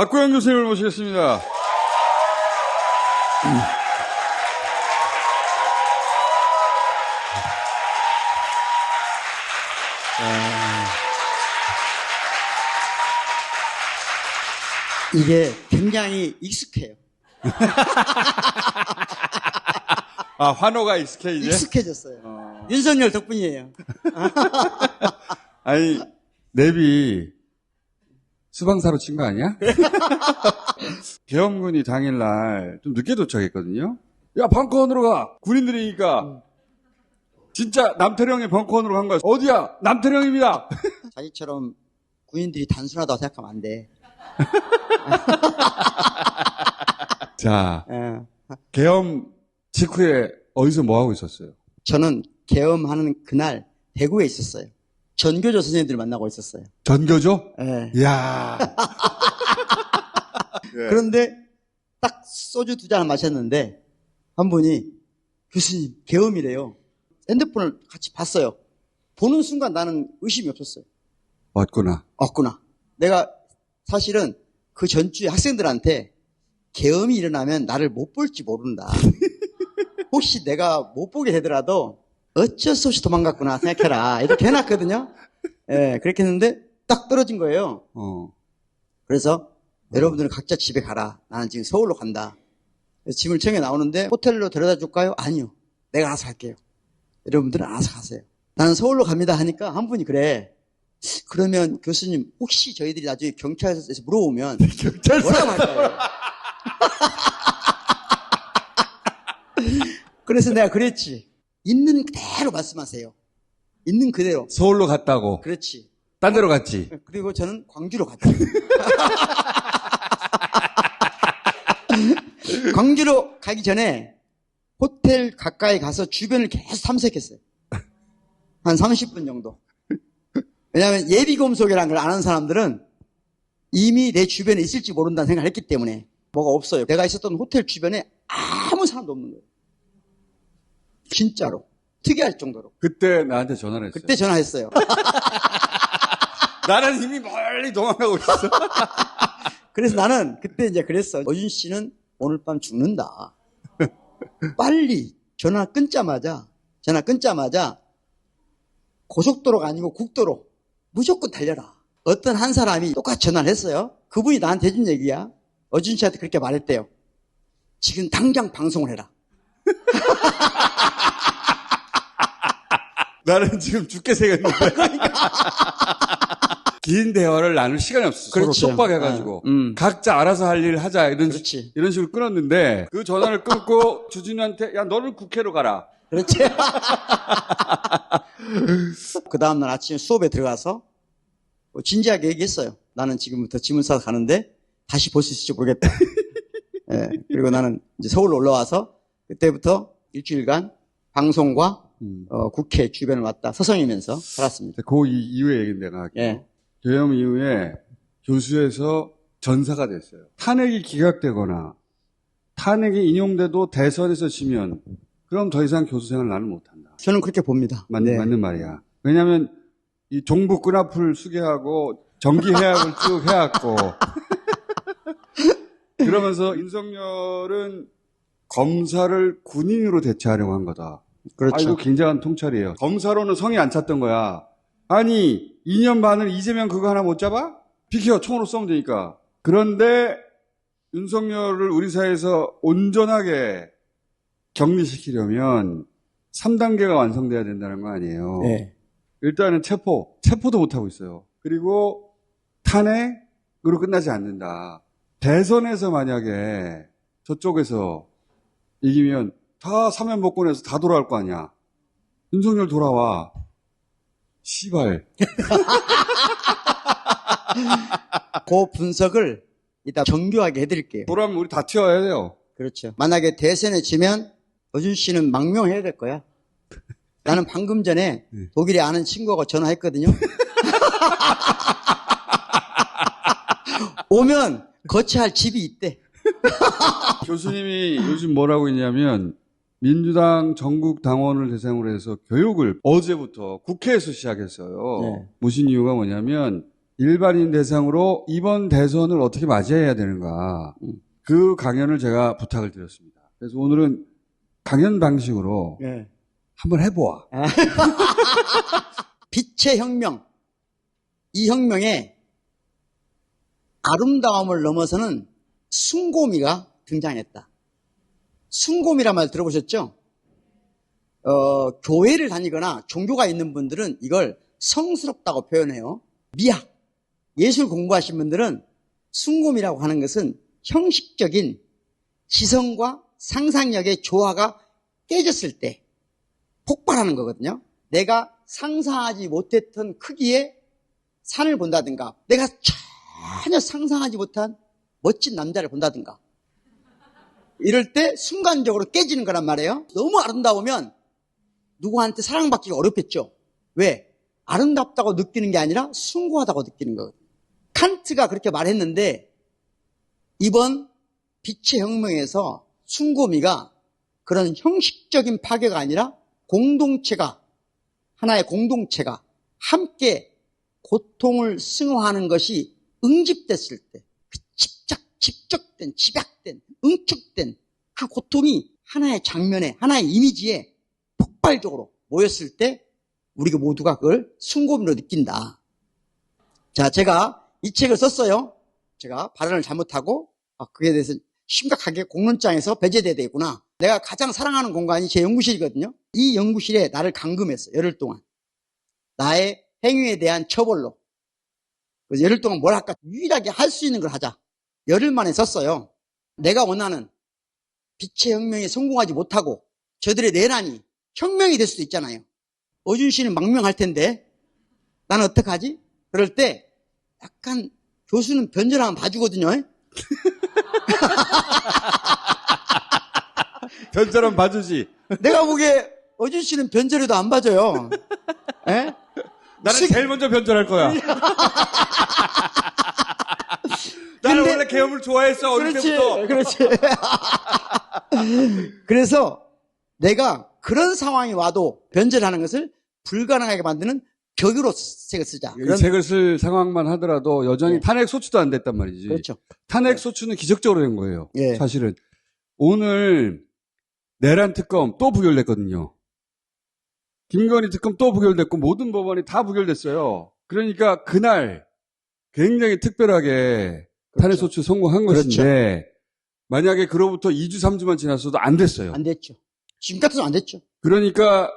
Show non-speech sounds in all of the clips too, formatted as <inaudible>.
박구영 교수님을 모시겠습니다. 이게 굉장히 익숙해요. 아, 환호가 익숙해, 이제? 익숙해졌어요. 어. 윤석열 덕분이에요. <laughs> 아니, 내비 수방사로 친 거 아니야? <laughs> 계엄군이 당일날 좀 늦게 도착했거든요. 야, 벙커 원으로 가! 군인들이니까. 진짜 남태령이 벙커 원으로 간 거야. 어디야? 남태령입니다! <laughs> 자기처럼 군인들이 단순하다고 생각하면 안 돼. <laughs> 자, 예. 계엄 직후에 어디서 뭐 하고 있었어요? 저는 계엄하는 그날 대구에 있었어요. 전교조 선생님들 만나고 있었어요. 전교조? 예. 이야. <laughs> 예. 그런데 딱 소주 두 잔 마셨는데 한 분이 교수님 계엄이래요. 핸드폰을 같이 봤어요. 보는 순간 나는 의심이 없었어요. 맞구나. 없구나. 내가 사실은 그 전주에 학생들한테 계엄이 일어나면 나를 못 볼지 모른다. <laughs> 혹시 내가 못 보게 되더라도 어쩔 수 없이 도망갔구나 생각해라. 이렇게 <laughs> 해놨거든요. 예, 그렇게 했는데 딱 떨어진 거예요. 어. 그래서 여러분들은 각자 집에 가라. 나는 지금 서울로 간다. 그래서 짐을 청해 나오는데 호텔로 데려다 줄까요? 아니요. 내가 알아서 갈게요. 여러분들은 알아서 가세요. 나는 서울로 갑니다 하니까 한 분이 그래. 그러면 교수님 혹시 저희들이 나중에 경찰서에서 물어보면 뭐라고 할까요? <laughs> 그래서 내가 그랬지. 있는 그대로 말씀하세요. 있는 그대로. 서울로 갔다고. 그렇지. 딴 데로 갔지. 그리고 저는 광주로 갔죠. <laughs> 광주로 가기 전에 호텔 가까이 가서 주변을 계속 탐색했어요. 한 30분 정도. 왜냐하면 예비검속이라는 걸 아는 사람들은 이미 내 주변에 있을지 모른다는 생각을 했기 때문에 뭐가 없어요. 내가 있었던 호텔 주변에 아무 사람도 없는 거예요. 진짜로. 특이할 정도로. 그때 나한테 전화를 했어요. 그때 전화했어요. <laughs> 나는 이미 멀리 도망가고 있어. <laughs> 그래서 나는 그때 이제 그랬어. 어준 씨는 오늘 밤 죽는다. <laughs> 빨리 전화 끊자마자, 전화 끊자마자 고속도로가 아니고 국도로 무조건 달려라. 어떤 한 사람이 똑같이 전화를 했어요. 그분이 나한테 해준 얘기야. 어준 씨한테 그렇게 말했대요. 지금 당장 방송을 해라. 나는 지금 죽게 생겼는데. <laughs> 긴 대화를 나눌 시간이 없어. 서로 그렇죠. 속박해가지고. 어, 음. 각자 알아서 할 일 하자. 이런, 그렇지. 이런 식으로 끊었는데, 그 전화를 끊고 <laughs> 주진우한테, 야, 너는 국회로 가라. 그렇지. <laughs> 그 다음날 아침에 수업에 들어가서 뭐 진지하게 얘기했어요. 나는 지금부터 짐을 싸서 가는데 다시 볼 수 있을지 모르겠다. 예, 그리고 나는 이제 서울로 올라와서 그때부터 일주일간 방송과 음. 어, 국회 주변을 왔다 서성이면서 살았습니다. 그 이- 이후의 얘기는 내가 할게요. 예. 계엄 이후에 교수에서 전사가 됐어요. 탄핵이 기각되거나 탄핵이 인용돼도 대선에서 지면 그럼 더 이상 교수 생활 나는 못한다. 저는 그렇게 봅니다. 맞, 네. 맞는 말이야. 왜냐하면 이 종북 끈앞을 수계하고 정기 해약을 쭉 해왔고 <laughs> 그러면서 윤석열은 검사를 군인으로 대체하려고 한 거다. 그렇죠. 아이고 굉장한 통찰이에요. 검사로는 성이 안 찼던 거야. 아니 2년 반을 이재명 그거 하나 못 잡아? 비켜 총으로 쏘면 되니까. 그런데 윤석열을 우리 사회에서 온전하게 격리시키려면 3단계가 완성돼야 된다는 거 아니에요. 네. 일단은 체포, 체포도 못하고 있어요. 그리고 탄핵으로 끝나지 않는다. 대선에서 만약에 저쪽에서 이기면 다 사면복권해서 다 돌아올 거 아니야. 윤석열 돌아와. 시발. <laughs> 그 분석을 이따 정교하게 해드릴게요. 돌아오면 우리 다 튀어야 돼요. 그렇죠. 만약에 대선에 지면 어준 씨는 망명해야 될 거야. 나는 방금 전에 독일에 아는 친구하고 전화했거든요. <laughs> 오면 거처할 집이 있대. <laughs> 교수님이 요즘 뭐라고 있냐면 민주당 전국 당원을 대상으로 해서 교육을 어제부터 국회에서 시작했어요. 네. 무슨 이유가 뭐냐면 일반인 대상으로 이번 대선을 어떻게 맞이해야 되는가. 음. 그 강연을 제가 부탁을 드렸습니다. 그래서 오늘은 강연 방식으로 예. 한번 해보아. <laughs> 빛의 혁명. 이 혁명에 아름다움을 넘어서는 숭고미가 등장했다. 숭고미란 말 들어보셨죠? 어, 교회를 다니거나 종교가 있는 분들은 이걸 성스럽다고 표현해요. 미학, 예술 공부하신 분들은 숭고미라고 하는 것은 형식적인 지성과 상상력의 조화가 깨졌을 때 폭발하는 거거든요. 내가 상상하지 못했던 크기의 산을 본다든가, 내가 전혀 상상하지 못한 멋진 남자를 본다든가. 이럴 때 순간적으로 깨지는 거란 말이에요. 너무 아름다우면 누구한테 사랑받기가 어렵겠죠. 왜? 아름답다고 느끼는 게 아니라 숭고하다고 느끼는 거거든요. 칸트가 그렇게 말했는데 이번 빛의 혁명에서 숭고미가 그런 형식적인 파괴가 아니라 공동체가 하나의 공동체가 함께 고통을 승화하는 것이 응집됐을 때, 그 집착, 집적된, 집약된, 응축된 그 고통이 하나의 장면에, 하나의 이미지에 폭발적으로 모였을 때 우리가 모두가 그걸 순고미로 느낀다. 자, 제가 이 책을 썼어요. 제가 발언을 잘못하고 아, 그에 대해서 심각하게 공론장에서 배제돼야 되겠구나. 내가 가장 사랑하는 공간이 제 연구실이거든요. 이 연구실에 나를 감금했어. 열흘 동안. 나의 행위에 대한 처벌로. 그래서 열흘 동안 뭘 할까? 유일하게 할 수 있는 걸 하자. 열흘 만에 썼어요. 내가 원하는 빛의 혁명에 성공하지 못하고 저들의 내란이 혁명이 될 수도 있잖아요. 어준 씨는 망명할 텐데 나는 어떡하지? 그럴 때 약간 교수는 변절하면 봐주거든요. <laughs> 별처럼 봐주지. 내가 보기에 어준 씨는 변절해도 안 봐줘요. <laughs> 예? 나는 식- 제일 먼저 변절할 거야. <laughs> 계엄을 좋아했어, 어릴 그렇지, 때부터. 그렇지. <laughs> 그래서 내가 그런 상황이 와도 변절하는 것을 불가능하게 만드는 격으로 책을 쓰자. 이 그런- 책을 쓸 상황만 하더라도 여전히 네. 탄핵 소추도 안 됐단 말이지. 그렇죠. 탄핵 소추는 기적적으로 된 거예요. 예. 사실은. 오늘 내란 특검 또 부결됐거든요. 김건희 특검 또 부결됐고 모든 법원이 다 부결됐어요. 그러니까 그날 굉장히 특별하게 탄핵 소추 성공한 그렇죠. 것인데 만약에 그로부터 2주, 3주만 지났어도 안 됐어요. 안 됐죠. 지금 같아도 안 됐죠. 그러니까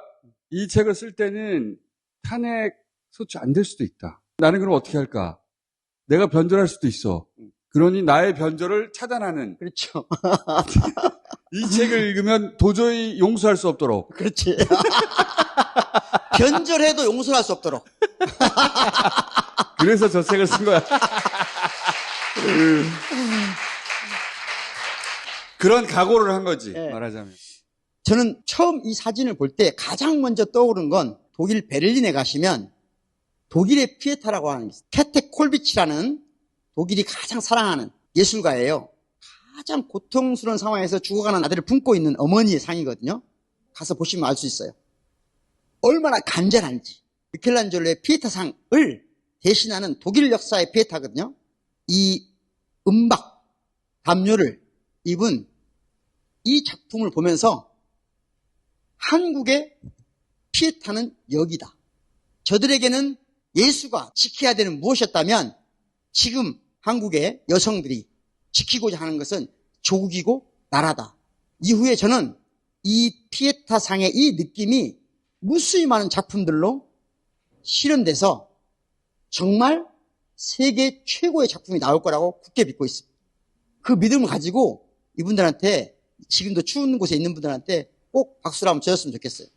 이 책을 쓸 때는 탄핵 소추 안 될 수도 있다. 나는 그럼 어떻게 할까? 내가 변절할 수도 있어. 그러니 나의 변절을 차단하는 그렇죠. <laughs> 이 책을 읽으면 도저히 용서할 수 없도록 그렇지. <laughs> 변절해도 용서할 수 없도록. 그래서 저 책을 쓴 거야. <laughs> 그런 각오를 한 거지 예. 말하자면. 저는 처음 이 사진을 볼 때 가장 먼저 떠오른 건 독일 베를린에 가시면 독일의 피에타라고 하는 캐테 콜비치라는 독일이 가장 사랑하는 예술가예요. 가장 고통스러운 상황에서 죽어가는 아들을 품고 있는 어머니의 상이거든요. 가서 보시면 알 수 있어요. 얼마나 간절한지. 미켈란젤로의 피에타상을 대신하는 독일 역사의 피에타거든요. 이 음박, 담요를 입은 이 작품을 보면서 한국의 피에타는 여기다. 저들에게는 예수가 지켜야 되는 무엇이었다면 지금 한국의 여성들이 지키고자 하는 것은 조국이고 나라다. 이후에 저는 이 피에타 상의 이 느낌이 무수히 많은 작품들로 실현돼서 정말 세계 최고의 작품이 나올 거라고 굳게 믿고 있습니다. 그 믿음을 가지고 이분들한테 지금도 추운 곳에 있는 분들한테 꼭 박수를 한번 쳐줬으면 좋겠어요.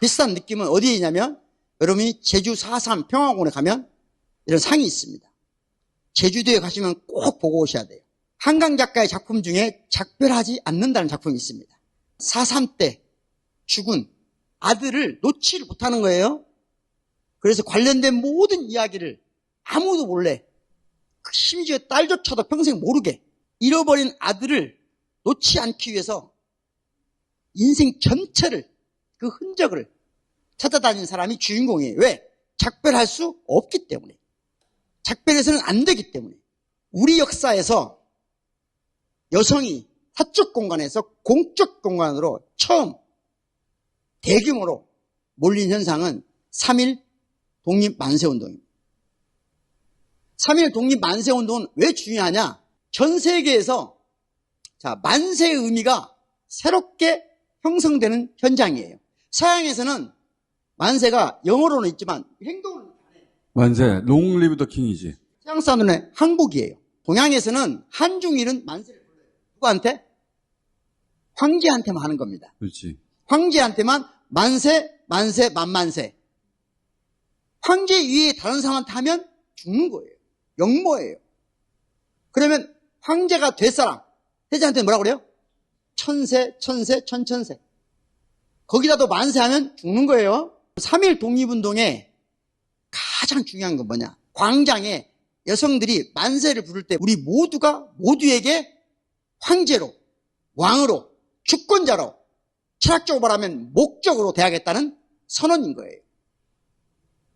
비슷한 느낌은 어디에 있냐면 여러분이 제주 4.3 평화공원에 가면 이런 상이 있습니다. 제주도에 가시면 꼭 보고 오셔야 돼요. 한강 작가의 작품 중에 작별하지 않는다는 작품이 있습니다. 4.3 때 죽은 아들을 놓지를 못하는 거예요. 그래서 관련된 모든 이야기를 아무도 몰래 그 심지어 딸조차도 평생 모르게 잃어버린 아들을 놓지 않기 위해서 인생 전체를 그 흔적을 찾아다니는 사람이 주인공이에요. 왜? 작별할 수 없기 때문에. 작별해서는 안 되기 때문에. 우리 역사에서 여성이 사적 공간에서 공적 공간으로 처음 대규모로 몰린 현상은 3일 독립 만세 운동입니다. 3일 독립 만세 운동은 왜 중요하냐? 전 세계에서 자, 만세의 의미가 새롭게 형성되는 현장이에요. 서양에서는 만세가 영어로는 있지만 행동으로는 만세, 롱 리브 더 킹이지. 서양 사람들은 한국이에요. 동양에서는 한중일은 만세를 불러요. 누구한테? 황제한테만 하는 겁니다. 그렇지. 황제한테만 만세, 만세, 만만세. 황제 위에 다른 사람한테 하면 죽는 거예요. 영모예요. 그러면 황제가 될 사람, 태자한테 뭐라고 그래요? 천세, 천세, 천천세. 거기다도 만세하면 죽는 거예요. 3일 독립운동에 가장 중요한 건 뭐냐? 광장에 여성들이 만세를 부를 때 우리 모두가 모두에게 황제로, 왕으로, 주권자로, 철학적으로 말하면 목적으로 대하겠다는 선언인 거예요.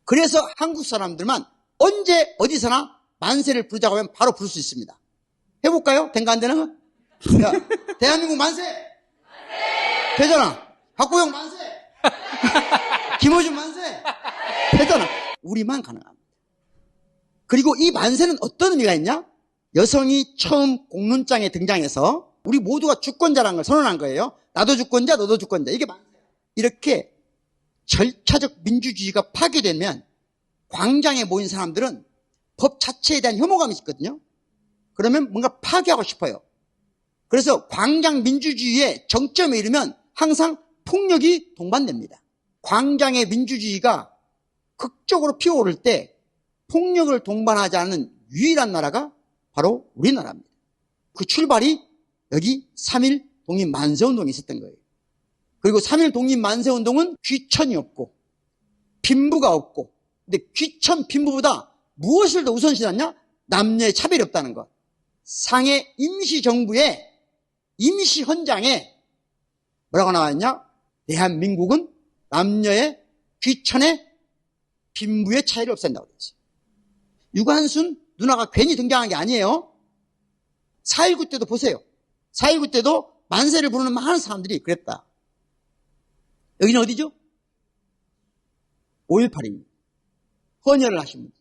그래서 한국 사람들만 언제 어디서나 만세를 부르자고 하면 바로 부를 수 있습니다. 해볼까요? 된가 안 되나? 자, <laughs> 대한민국 만세! 되잖아. 박구영 만세! <laughs> 김호준 만세! 되잖아. 우리만 가능합니다. 그리고 이 만세는 어떤 의미가 있냐? 여성이 처음 공론장에 등장해서 우리 모두가 주권자라는 걸 선언한 거예요. 나도 주권자, 너도 주권자. 이게. 이렇게 절차적 민주주의가 파괴되면 광장에 모인 사람들은 법 자체에 대한 혐오감이 있거든요. 그러면 뭔가 파괴하고 싶어요. 그래서 광장 민주주의의 정점에 이르면 항상 폭력이 동반됩니다. 광장의 민주주의가 극적으로 피어오를 때 폭력을 동반하지 않는 유일한 나라가 바로 우리나라입니다. 그 출발이 여기 3.1 독립 만세 운동이 있었던 거예요. 그리고 3.1 독립 만세 운동은 귀천이 없고 빈부가 없고 근데 귀천 빈부보다 무엇을 더 우선시했냐? 남녀의 차별이 없다는 것. 상해 임시 정부의 임시 현장에 뭐라고 나왔냐? 대한민국은 남녀의 귀천의 빈부의 차이를 없앤다고 그랬어요. 유관순 누나가 괜히 등장한 게 아니에요. 4.19 때도 보세요. 4.19 때도 만세를 부르는 많은 사람들이 그랬다. 여기는 어디죠? 5.18입니다. 헌혈을 하신 분.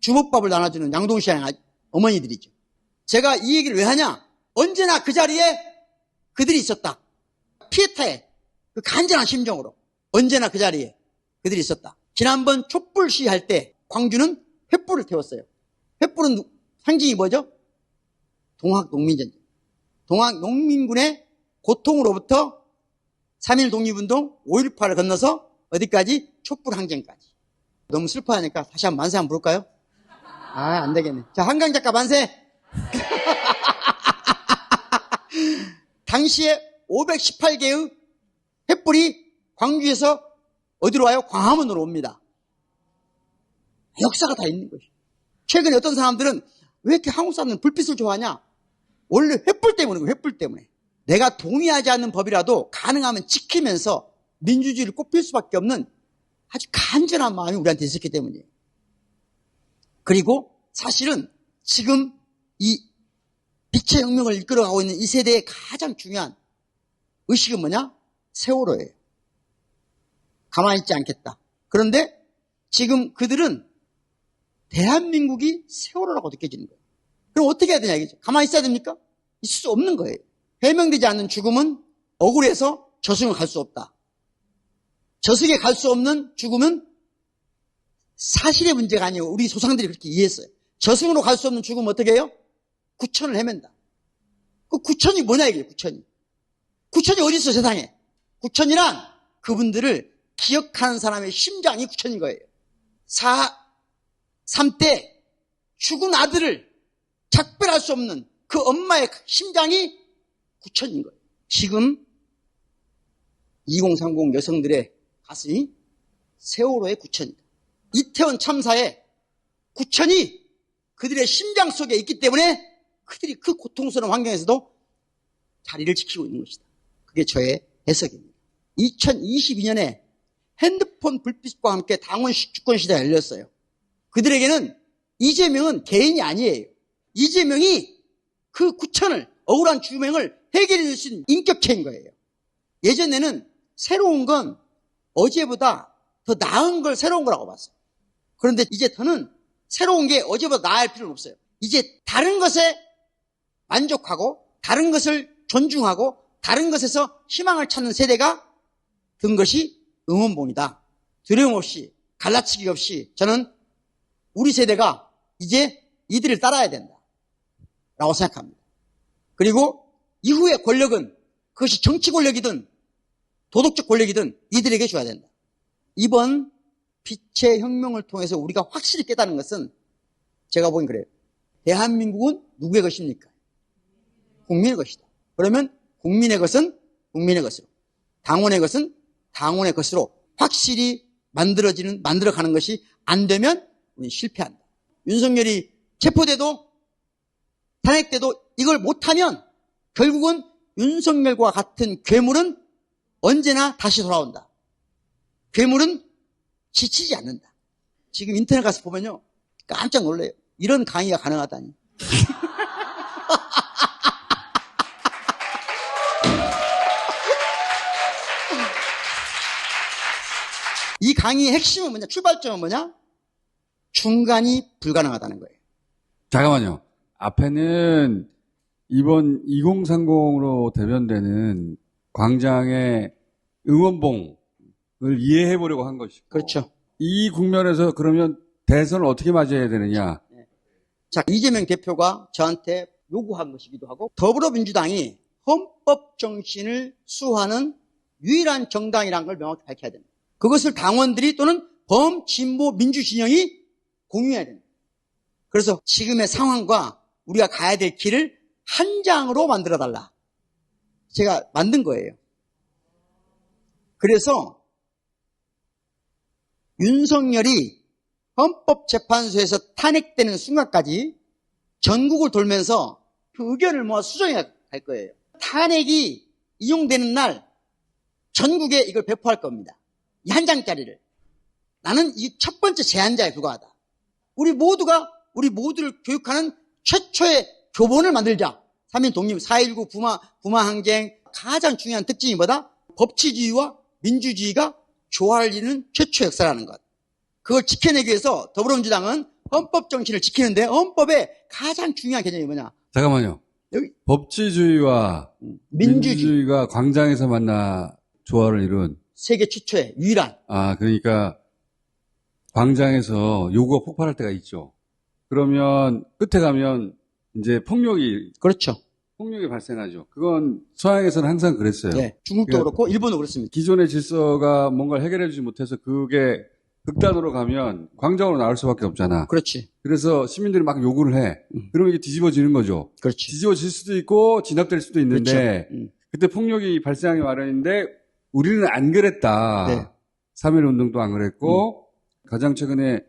주먹밥을 나눠주는 양동시장 어머니들이죠. 제가 이 얘기를 왜 하냐? 언제나 그 자리에 그들이 있었다. 피에타의 그 간절한 심정으로 언제나 그 자리에 그들이 있었다. 지난번 촛불 시할 때 광주는 횃불을 태웠어요. 횃불은 누- 상징이 뭐죠? 동학 농민전쟁. 동학 농민군의 고통으로부터 3.1 독립운동 5.18을 건너서 어디까지? 촛불 항쟁까지. 너무 슬퍼하니까 다시 한번 만세 한번 부를까요? 아, 안 되겠네. 자, 한강 작가 만세! <laughs> 당시에 518개의 횃불이 광주에서 어디로 와요? 광화문으로 옵니다. 역사가 다 있는 것이. 최근에 어떤 사람들은 왜 이렇게 한국 사람들은 불빛을 좋아하냐? 원래 횃불 때문에, 횃불 때문에. 내가 동의하지 않는 법이라도 가능하면 지키면서 민주주의를 꼽힐 수밖에 없는 아주 간절한 마음이 우리한테 있었기 때문이에요. 그리고 사실은 지금 이 빛의 혁명을 이끌어가고 있는 이 세대의 가장 중요한 의식은 뭐냐? 세월호예요. 가만히 있지 않겠다. 그런데 지금 그들은 대한민국이 세월호라고 느껴지는 거예요. 그럼 어떻게 해야 되냐 이거죠. 가만히 있어야 됩니까? 있을 수 없는 거예요. 해명되지 않는 죽음은 억울해서 저승을 갈 수 없다. 저승에 갈 수 없는 죽음은 사실의 문제가 아니에요. 우리 조상들이 그렇게 이해했어요. 저승으로 갈 수 없는 죽음은 어떻게 해요? 구천을 헤맨다. 그 구천이 뭐냐 이게 구천이. 구천이 어디 있어 세상에. 구천이란 그분들을 기억하는 사람의 심장이 구천인 거예요. 사, 삼 때 죽은 아들을 작별할 수 없는 그 엄마의 심장이 구천인 거예요. 지금 2030 여성들의 가슴이 세월호의 구천이다. 이태원 참사의 구천이 그들의 심장 속에 있기 때문에 그들이 그 고통스러운 환경에서도 자리를 지키고 있는 것이다. 그게 저의 해석입니다. 2022년에 핸드폰 불빛과 함께 당원 주권 시대가 열렸어요. 그들에게는 이재명은 개인이 아니에요. 이재명이 그 구천을 억울한 주명을 해결해 주신 인격체인 거예요. 예전에는 새로운 건 어제보다 더 나은 걸 새로운 거라고 봤어요. 그런데 이제 더는 새로운 게 어제보다 나을 필요는 없어요. 이제 다른 것에 만족하고 다른 것을 존중하고 다른 것에서 희망을 찾는 세대가 든 것이 응원봉이다. 두려움 없이 갈라치기 없이 저는 우리 세대가 이제 이들을 따라야 된다. 라고 생각합니다. 그리고 이후의 권력은 그것이 정치 권력이든 도덕적 권력이든 이들에게 줘야 된다. 이번 빛의 혁명을 통해서 우리가 확실히 깨닫는 것은 제가 보기엔 그래요. 대한민국은 누구의 것입니까? 국민의 것이다. 그러면 국민의 것은 국민의 것으로, 당원의 것은 당원의 것으로 확실히 만들어지는, 만들어가는 것이 안 되면 우리 실패한다. 윤석열이 체포돼도 탄핵돼도 이걸 못하면 결국은 윤석열과 같은 괴물은 언제나 다시 돌아온다. 괴물은 지치지 않는다. 지금 인터넷 가서 보면요. 깜짝 놀래요. 이런 강의가 가능하다니. <laughs> 이 강의의 핵심은 뭐냐? 출발점은 뭐냐? 중간이 불가능하다는 거예요. 잠깐만요. 앞에는 이번 2030으로 대변되는 광장의 응원봉을 이해해 보려고 한 것이고. 그렇죠. 이 국면에서 그러면 대선을 어떻게 맞이해야 되느냐? 자, 이재명 대표가 저한테 요구한 것이기도 하고 더불어민주당이 헌법 정신을 수호하는 유일한 정당이라는 걸 명확히 밝혀야 됩니다. 그것을 당원들이 또는 범 진보 민주 진영이 공유해야 됩니다. 그래서 지금의 상황과 우리가 가야 될 길을 한 장으로 만들어 달라. 제가 만든 거예요. 그래서 윤석열이 헌법재판소에서 탄핵되는 순간까지 전국을 돌면서 그 의견을 모아 수정해 갈 거예요. 탄핵이 이용되는 날 전국에 이걸 배포할 겁니다. 이 한 장짜리를. 나는 이 첫 번째 제안자에 불과하다. 우리 모두가 우리 모두를 교육하는 최초의 교본을 만들자. 3인 독립, 4.19 부마, 부마항쟁 가장 중요한 특징이 뭐다? 법치주의와 민주주의가 조화를 최초 역사라는 것. 그걸 지켜내기 위해서 더불어민주당은 헌법 정신을 지키는데 헌법의 가장 중요한 개념이 뭐냐? 잠깐만요. 여기 법치주의와 민주주의. 민주주의가 광장에서 만나 조화를 이룬 세계 최초의 유일한 아 그러니까 광장에서 요구가 폭발할 때가 있죠. 그러면 끝에 가면 이제 폭력이 그렇죠. 폭력이 발생하죠. 그건 서양에서는 항상 그랬어요. 네, 중국도 그- 그렇고 일본도 그렇습니다. 기존의 질서가 뭔가를 해결해주지 못해서 그게 극단으로 가면 광장으로 나올 수밖에 없잖아. 그렇지, 그래서 시민들이 막 요구를 해. 음. 그러면 이게 뒤집어지는 거죠. 그렇지. 뒤집어질 수도 있고 진압될 수도 있는데 그렇죠. 음. 그때 폭력이 발생하기 마련인데 우리는 안 그랬다. 네. 3.1 운동도 안 그랬고 가장 최근에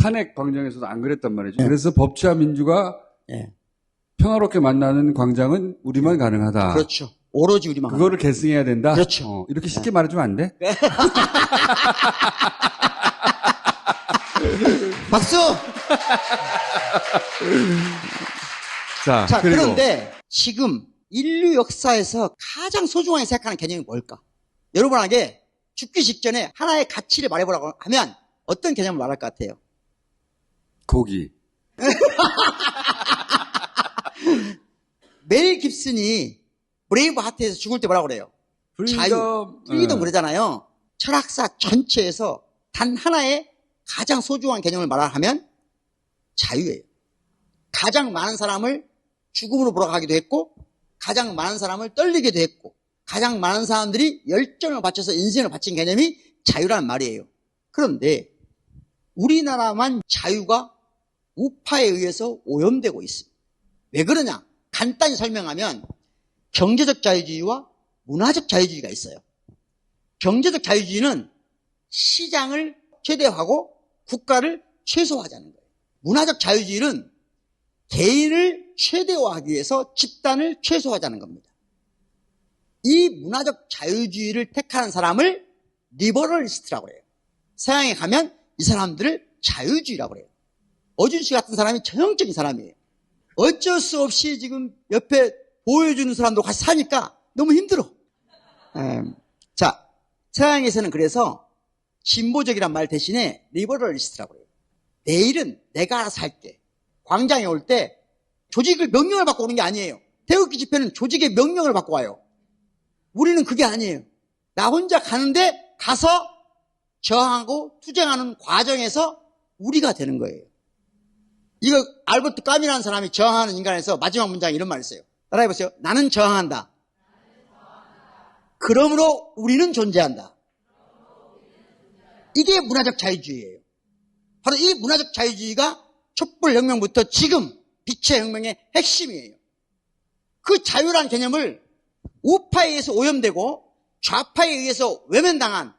탄핵 광장에서도 안 그랬단 말이죠. 네. 그래서 법치와 민주가 예, 평화롭게 만나는 광장은 우리만 가능하다. 그렇죠. 오로지 우리만. 그거를 계승해야 된다. 그렇죠. 어, 이렇게 쉽게 말해주면 안 돼? <laughs> 박수. 자, 자, 그리고 그런데 지금 인류 역사에서 가장 소중하게 생각하는 개념이 뭘까? 여러분에게 죽기 직전에 하나의 가치를 말해보라고 하면 어떤 개념을 말할 것 같아요? 고기. <laughs> 멜 깁슨이 브레이브 하트에서 죽을 때 뭐라고 그래요? 자유, 프리덤. 프리덤 어. 그러잖아요. 철학사 전체에서 단 하나의 가장 소중한 개념을 말하면 자유예요. 가장 많은 사람을 죽음으로 몰아가기도 했고, 가장 많은 사람을 떨리게도 했고, 가장 많은 사람들이 열정을 바쳐서 인생을 바친 개념이 자유라는 말이에요. 그런데 우리나라만 자유가 우파에 의해서 오염되고 있습니다. 왜 그러냐? 간단히 설명하면 경제적 자유주의와 문화적 자유주의가 있어요. 경제적 자유주의는 시장을 최대화하고 국가를 최소화하자는 거예요. 문화적 자유주의는 개인을 최대화하기 위해서 집단을 최소화하자는 겁니다. 이 문화적 자유주의를 택하는 사람을 리버럴리스트라고 해요. 서양에 가면 이 사람들을 자유주의라고 해요. 어준 씨 같은 사람이 전형적인 사람이에요. 어쩔 수 없이 지금 옆에 보여주는 사람도 같이 사니까 너무 힘들어. 음, 자, 서양에서는 그래서 진보적이란 말 대신에 리버럴리스트라고 해요. 내일은 내가 알아서 할게. 광장에 올 때 조직을 명령을 받고 오는 게 아니에요. 태극기 집회는 조직의 명령을 받고 와요. 우리는 그게 아니에요. 나 혼자 가는데 가서 저항하고 투쟁하는 과정에서 우리가 되는 거예요. 이거 알버트 까미라는 사람이 저항하는 인간에서 마지막 문장에 이런 말을 써요. 따라해 보세요. 나는 저항한다. 그러므로 우리는 존재한다. 이게 문화적 자유주의예요. 바로 이 문화적 자유주의가 촛불혁명부터 지금 빛의 혁명의 핵심이에요. 그 자유란 개념을 우파에 의해서 오염되고 좌파에 의해서 외면당한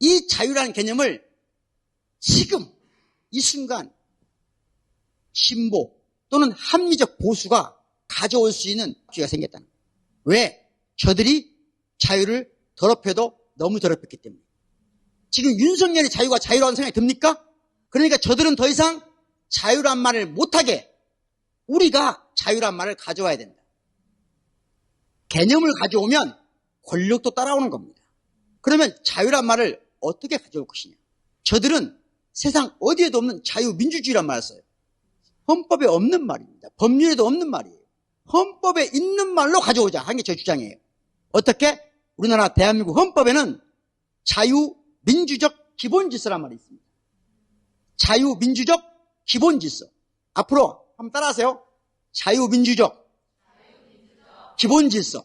이 자유라는 개념을 지금 이 순간 신보 또는 합리적 보수가 가져올 수 있는 기회가 생겼다는 거예요. 왜? 저들이 자유를 더럽혀도 너무 더럽혔기 때문에. 지금 윤석열이 자유가 자유라는 생각이 듭니까? 그러니까 저들은 더 이상 자유란 말을 못하게 우리가 자유란 말을 가져와야 된다. 개념을 가져오면 권력도 따라오는 겁니다. 그러면 자유란 말을 어떻게 가져올 것이냐? 저들은 세상 어디에도 없는 자유민주주의란 말을 써요. 헌법에 없는 말입니다. 법률에도 없는 말이에요. 헌법에 있는 말로 가져오자 하는 게 제 주장이에요. 어떻게? 우리나라 대한민국 헌법에는 자유민주적 기본질서란 말이 있습니다. 자유민주적 기본질서. 앞으로 한번 따라하세요. 자유민주적 기본질서.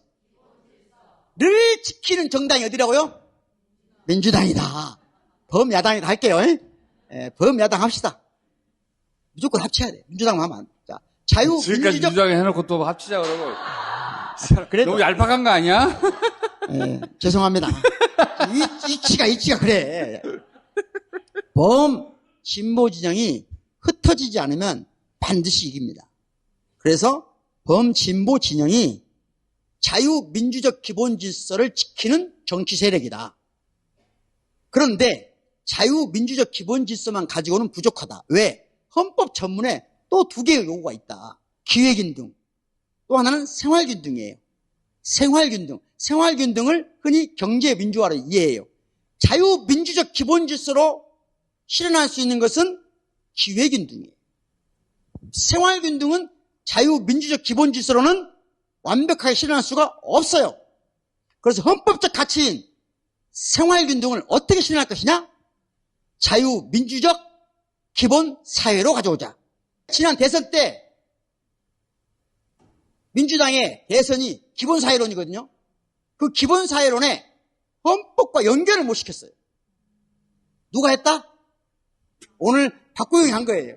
를 지키는 정당이 어디라고요? 민주당이다. 범야당이다 할게요. 예, 범야당 합시다. 무조건 합쳐야 돼. 민주당만 하면 안 돼. 자, 지금까지 자유민주적 민주당에 해놓고 또 합치자 그러고. 그래도- 너무 얄팍한 거 아니야? 예, 죄송합니다. 이, 이치가 이치가 그래. 범 진보 진영이 흩어지지 않으면 반드시 이깁니다. 그래서 범 진보 진영이 자유 민주적 기본 질서를 지키는 정치 세력이다. 그런데 자유 민주적 기본 질서만 가지고는 부족하다. 왜? 헌법 전문에 또 두 개의 요구가 있다. 기회균등. 또 하나는 생활균등이에요. 생활균등. 생활균등을 흔히 경제민주화로 이해해요. 자유민주적 기본 질서로 실현할 수 있는 것은 기회균등이에요. 생활균등은 자유민주적 기본 질서로는 완벽하게 실현할 수가 없어요. 그래서 헌법적 가치인 생활균등을 어떻게 실현할 것이냐? 자유민주적 기본 사회로 가져오자. 지난 대선 때 민주당의 대선이 기본 사회론이거든요. 그 기본 사회론에 헌법과 연결을 못 시켰어요. 누가 했다? 오늘 박구영이 한 거예요.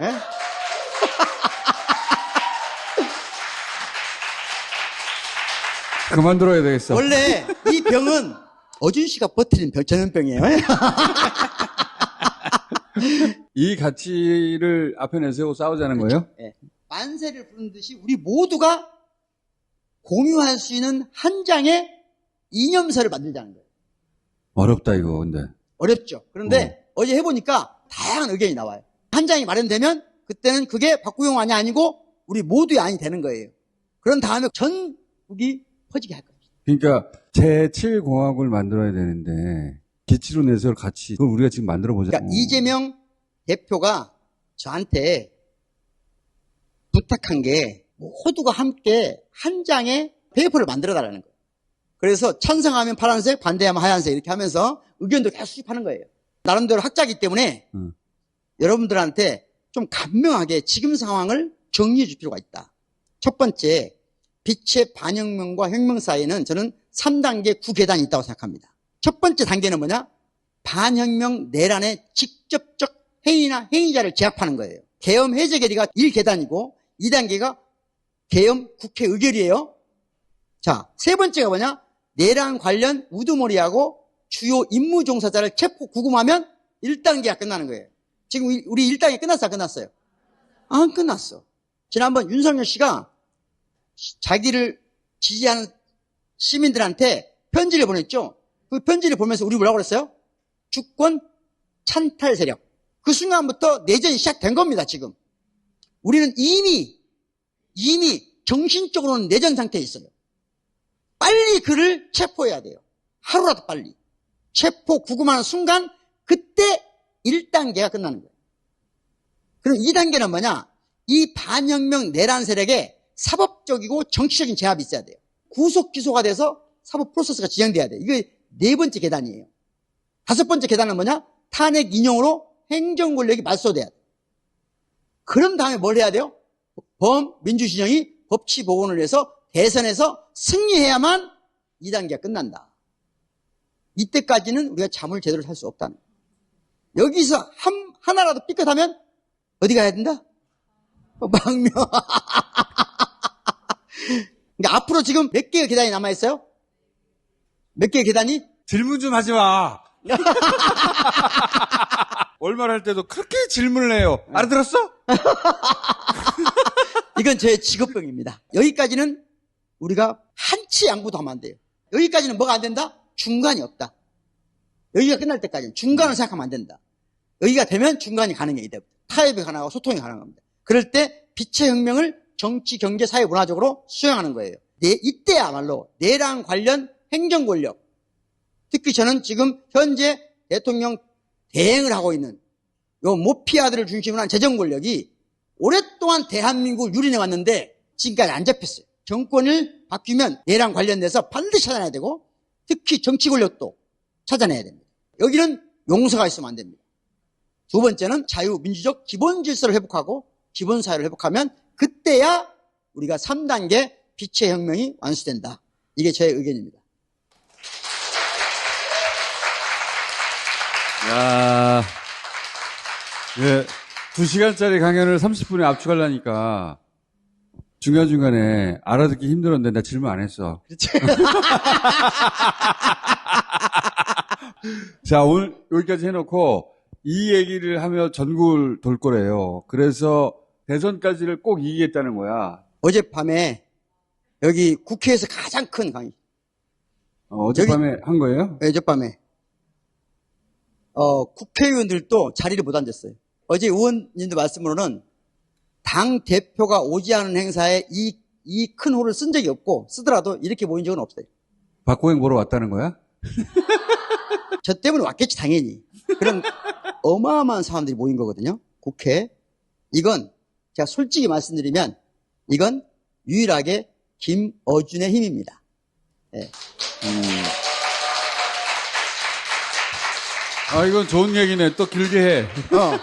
예? <laughs> 그만 들어야 되겠어. 원래 이 병은 어준 씨가 버티는 병, 전염병이에요. <laughs> 이 가치를 앞에 내세우고 싸우자는 거예요? 예. 만세를 부른 듯이 우리 모두가 공유할 수 있는 한 장의 이념서를 만들자는 거예요. 어렵다 이거 근데. 어렵죠. 그런데 어. 제 해보니까 다양한 의견이 나와요. 한 장이 마련되면 그때는 그게 박구용 안이 아니고 우리 모두의 안이 되는 거예요. 그런 다음에 전국이 퍼지게 할 겁니다. 그러니까 제7공화국을 만들어야 되는데 기치로 내세울 가치 그걸 우리가 지금 만들어 보자. 그러니까 이재명 대표가 저한테 부탁한 게 모두가 함께 한 장의 페이퍼를 만들어 달라는 거예요. 그래서 찬성하면 파란색, 반대하면 하얀색 이렇게 하면서 의견도 계속 수집하는 거예요. 나름대로 학자이기 때문에 음. 여러분들한테 좀 간명하게 지금 상황을 정리해 줄 필요가 있다. 첫 번째, 빛의 반혁명과 혁명 사이에는 저는 3단계 9계단이 있다고 생각합니다. 첫 번째 단계는 뭐냐? 반혁명 내란의 직접적 행위나 행위자를 제압하는 거예요. 계엄 해제 결의가 1계단이고 2단계가 계엄 국회 의결이에요. 자, 세 번째가 뭐냐? 내란 관련 우두머리하고 주요 임무 종사자를 체포 구금하면 1단계가 끝나는 거예요. 지금 우리- 우리 1단계 끝났어, 안 끝났어요? 안 끝났어. 지난번 윤석열 씨가 자기를 지지하는 시민들한테 편지를 보냈죠. 그 편지를 보면서 우리 뭐라고 그랬어요? 주권 찬탈 세력. 그 순간부터 내전이 시작된 겁니다, 지금. 우리는 이미, 이미 정신적으로는 내전 상태에 있어요. 빨리 그를 체포해야 돼요. 하루라도 빨리. 체포 구금하는 순간, 그때 1단계가 끝나는 거예요. 그럼 2단계는 뭐냐? 이 반혁명 내란 세력에 사법적이고 정치적인 제압이 있어야 돼요. 구속 기소가 돼서 사법 프로세스가 진행돼야 돼요. 이게 네 번째 계단이에요. 다섯 번째 계단은 뭐냐? 탄핵 인용으로 행정 권력이 말소돼야 돼요. 그런 다음에 뭘 해야 돼요? 범 민주진영이 법치 복원을 해서 대선에서 승리해야만 2단계가 끝난다. 이때까지는 우리가 잠을 제대로 살 수 없다는. 여기서 한, 하나라도 삐끗하면 어디 가야 된다? 망명. <laughs> 그러니까 앞으로 지금 몇 개의 계단이 남아있어요? 몇 개의 계단이? 질문 좀 하지 마. <laughs> 월말 할 때도 그렇게 질문을 해요. 알아들었어? <laughs> 이건 제 직업병입니다. 여기까지는 우리가 한치 양보도 하면 안 돼요. 여기까지는 뭐가 안 된다? 중간이 없다. 여기가 끝날 때까지는 중간을 생각하면 안 된다. 여기가 되면 중간이 가능해 이때부터. 타협이 가능하고 소통이 가능합니다. 그럴 때 빛의 혁명을 정치, 경제, 사회, 문화적으로 수행하는 거예요. 네, 이때야말로 내랑 관련 행정 권력, 특히 저는 지금 현재 대통령 대행을 하고 있는 요 모피아들을 중심으로 한 재정 권력이 오랫동안 대한민국을 유린해 왔는데 지금까지 안 잡혔어요. 정권을 바뀌면 얘랑 관련돼서 반드시 찾아내야 되고 특히 정치 권력도 찾아내야 됩니다. 여기는 용서가 있으면 안 됩니다. 두 번째는 자유민주적 기본 질서를 회복하고 기본 사회를 회복하면 그때야 우리가 3단계 빛의 혁명이 완수된다. 이게 제 의견입니다. 야, 예, 두 시간짜리 강연을 30분에 압축하려니까 중간중간에 알아듣기 힘들었는데 나 질문 안 했어. 그렇죠. <laughs> 자, 오늘 여기까지 해놓고 이 얘기를 하며 전국을 돌 거래요. 그래서 대선까지를 꼭 이기겠다는 거야. 어젯밤에 여기 국회에서 가장 큰 강의, 어, 어젯밤에 한 거예요? 어젯밤에 어, 국회의원들도 자리를 못 앉았어요. 어제 의원님들 말씀으로는 당 대표가 오지 않은 행사에 이, 이 큰 홀을 쓴 적이 없고 쓰더라도 이렇게 모인 적은 없어요. 박고행 보러 왔다는 거야? <laughs> 저 때문에 왔겠지, 당연히. 그런 어마어마한 사람들이 모인 거거든요. 국회. 이건 제가 솔직히 말씀드리면 이건 유일하게 김어준의 힘입니다. 예. 아, 이건 좋은 얘기네. 또 길게 해. 어.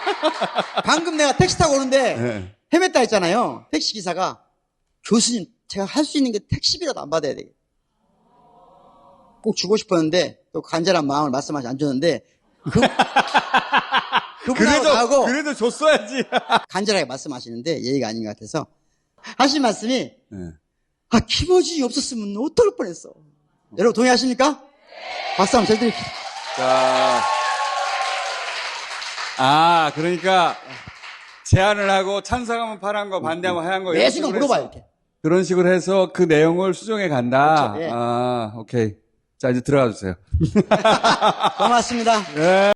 방금 내가 택시 타고 오는데 네. 헤맸다 했잖아요. 택시 기사가 교수님 제가 할 수 있는 게 택시비라도 안 받아야 돼. 꼭 주고 싶었는데 또 간절한 마음을 말씀하시 안 줬는데 그, <laughs> 그분하고 나하고 그래도 줬어야지. <laughs> 간절하게 말씀하시는데 예의가 아닌 것 같아서 하신 말씀이 네. 아 김어준이 없었으면 어떨 뻔했어. 여러분 동의하십니까? 박수 한번 쳐드릴게요. 자. 아, 그러니까 제안을 하고 찬성하면 파란 거, 반대하면 하얀 거. 이런 매 순간 식으로 물어봐요 해서- 이렇게. 그런 식으로 해서 그 내용을 수정해 간다. 그렇죠, 예. 아, 오케이. 자, 이제 들어가 주세요. <laughs> 고맙습니다. 예.